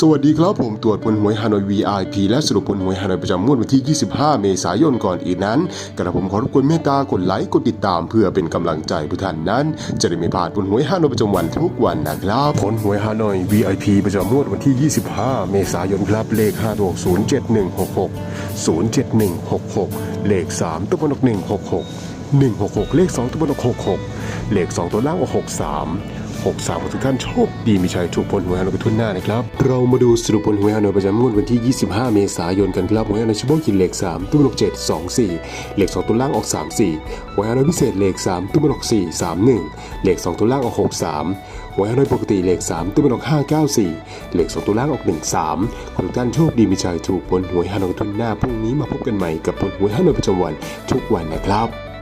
สวัสดีครับผมตรวจผลหวยฮานอย VIP และสรุปผลหวยฮานอยประจำงวดวันที่ 25 เมษายนก่อนอื่นนั้น กระผมขอรบกวนเมตตากดไลค์กดติดตามเพื่อเป็นกำลังใจผู้ท่านนั้น จะได้ไม่พลาดผลหวยฮานอยประจำวันทุกวันนะครับผลหวยฮานอย VIP ประจำงวดวันที่ 25 เมษายนครับเลข5ตัว07166 07166 เลข 3 ตัวบน166 166 เลข 2 ตัวบน66 เลข 2 ตัวล่าง63 หกสาวทุกท่านโชคดีมีชัยถูกผลหวยฮานอยกันทุนหน้านะครับ เรามาดูสรุปผลหวยฮานอยประจำงวดวันที่ 25 เมษายนกันครับหวยฮานอยเฉพาะกินเลข 3 ตุ้มลอก7 2 4 เลข 2 ตัวล่างออก 3 4หวยฮานอยพิเศษเลข 3 ตุ้มลอก4 3 1 เลข 2 ตัวล่างออก 6 3หวยฮานอยปกติเลข 3 ตุ้มลอก5 9 4 เลข 2 ตัวล่างออก 1 3ขอทุกท่านโชคดีมีชัยถูกผลหวยฮานอยทุนหน้าพรุ่งนี้มาพบกันใหม่กับผลหวยฮานอยประจำวันทุกวันนะครับ